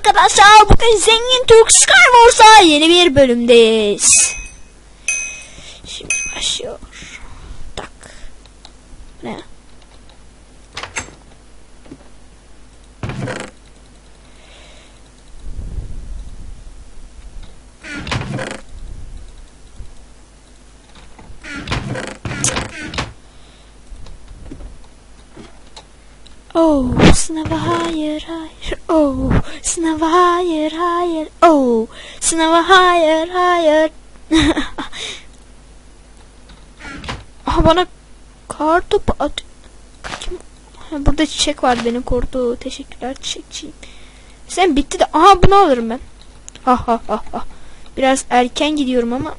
arkadaşlar. Bugün Zengin Türk Skywars'a yeni bir bölümdeyiz. Şimdi başlıyor. Tak. Ne? Oh, sınava hayır hayır. Oh, sınava hayır hayır. Oh, sınava hayır hayır. Aha bana kartopu at. Kim? Burada çiçek var beni korudu. Teşekkürler çiçekçiyim. Sen bitti de. Aha bunu alırım ben. Ha ha ha ha. Biraz erken gidiyorum ama.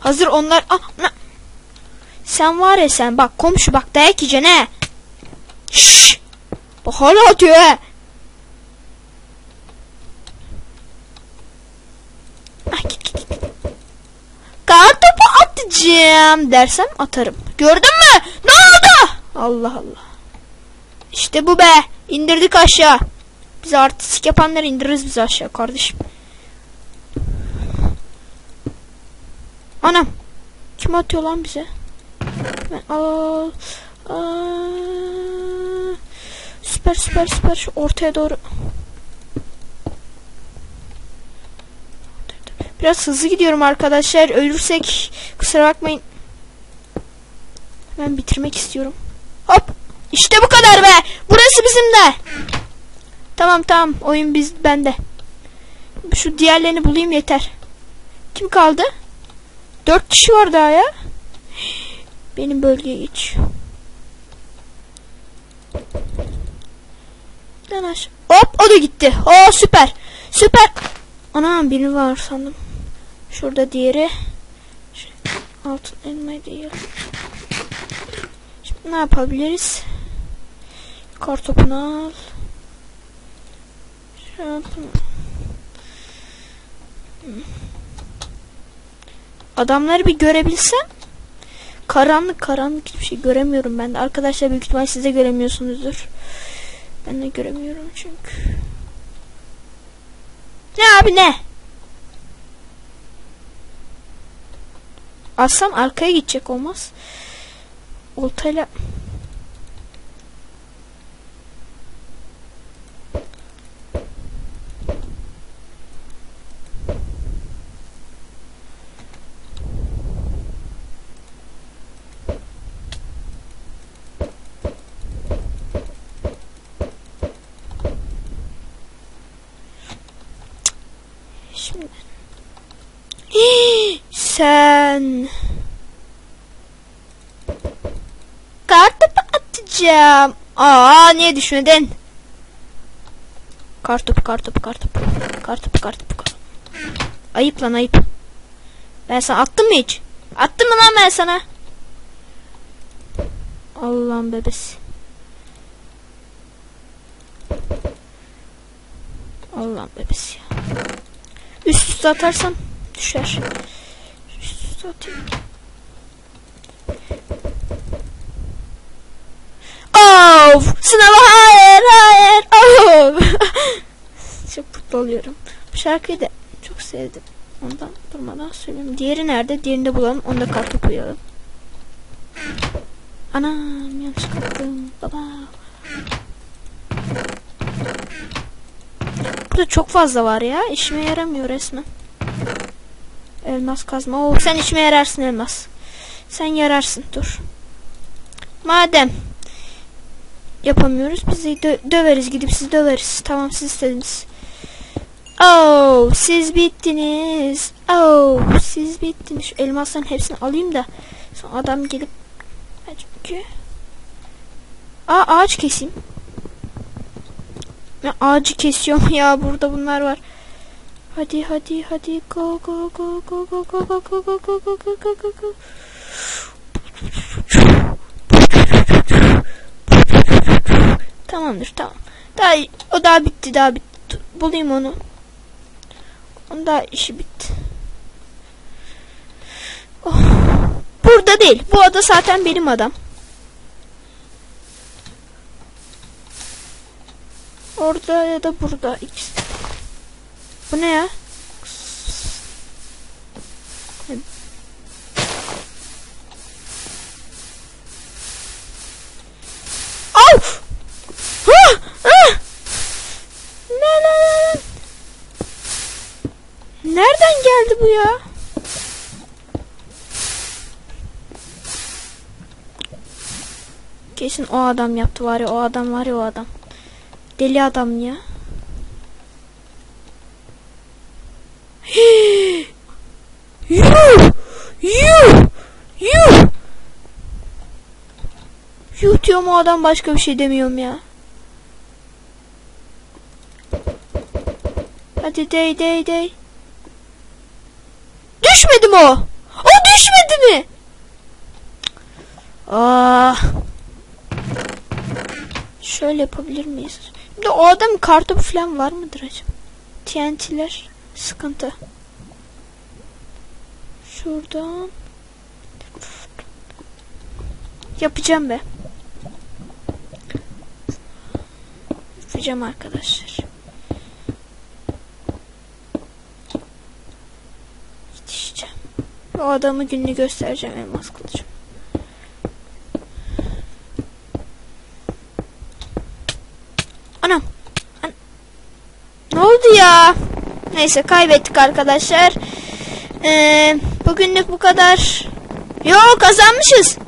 Hazır onlar. Ah. Sen var ya sen bak komşu bak dayak yiyeceksin he. Şşş. Bak hala atıyor he. Git. Kartopu atacağım dersem atarım. Gördün mü? Ne oldu? Allah Allah. İşte bu be. İndirdik aşağı. Bizi artistik yapanları indiririz biz aşağı kardeşim. Anam. Kim atıyor lan bize? Al. Aa, süper süper süper ortaya doğru. Biraz hızlı gidiyorum arkadaşlar. Ölürsek kusura bakmayın. Ben bitirmek istiyorum. Hop. İşte bu kadar be. Burası bizim de. Tamam tamam. Oyun biz bende. Şu diğerlerini bulayım yeter. Kim kaldı? Dört kişi var daha ya. Benim bölgeye geç. Lan. Hop o da gitti. Oo süper. Süper. Anam biri var sandım. Şurada diğeri. Altın elmayı değil. Şimdi ne yapabiliriz? Kartopunu al. Adamları bir görebilsem. Karanlık karanlık hiçbir şey göremiyorum ben de. Arkadaşlar büyük ihtimal siz de göremiyorsunuzdur. Ben de göremiyorum çünkü. Ne abi ne? Alsam arkaya gidecek olmaz. Oltayla Şimdi. Hii, sen. Kartopu atacağım. Aa niye düşmedin? Kartopu kartopu kartopu. Kartopu kartopu. Ayıp lan ayıp. Ben sana attım mı hiç? Attım mı lan ben sana? Allah'ım bebesi. Allah'ım bebesi ya. Üst üste atarsam düşer. Üst üste atayım. Of! Sınava hayır hayır. Of! çok mutlu oluyorum. Bu şarkıyı da çok sevdim. Ondan durmadan söyleyeyim. Diğeri nerede? Diğerini de bulalım. Onu da kartopu koyalım. Anam yanlış kalktım. Baba. Burada çok fazla var ya. İşime yaramıyor resmen. Elmas kazma. Oo, sen işime yararsın elmas. Sen yararsın. Dur. Madem yapamıyoruz bizi dö döveriz gidip sizi döveriz. Tamam siz istediniz. Oh siz bittiniz. Oh siz bittiniz. Elmasların hepsini alayım da sonra adam gelip çünkü Aa ağaç keseyim. Ben ağacı kesiyorum ya burada bunlar var. Hadi hadi hadi go go go go go go go go go go go go go go Tamamdır tamam. Daha o daha bitti daha bitti. Bulayım onu. Onun daha işi bitti. Oh. Burada değil. Bu ada zaten benim adam. Orada ya da burada. İkisi. Bu ne ya? Au! Ah! Ah! La la la la. Nereden geldi bu ya? Kesin o adam yaptı var ya o adam var ya o adam. Deli adam ya. Yuh! Yuh! Yuh! Yuh diyorum o adam başka bir şey demiyorum ya. Hadi dey dey dey. Düşmedi mi o? O düşmedi mi? Ah. Şöyle yapabilir miyiz? De o adam kartopu falan var mıdır acaba? TNT'ler sıkıntı. Şuradan. Yapacağım be. Yapacağım arkadaşlar. Yetişeceğim. O adamı gününü göstereceğim elmas kılıcım. Anam. An ne oldu ya? Neyse kaybettik arkadaşlar. Ee, bugünlük bu kadar. Yo kazanmışız.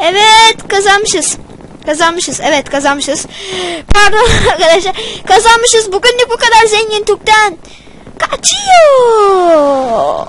Evet kazanmışız. Kazanmışız. Evet kazanmışız. Pardon arkadaşlar. Kazanmışız. Bugünlük bu kadar zengin Tuk'tan. Kaçıyor.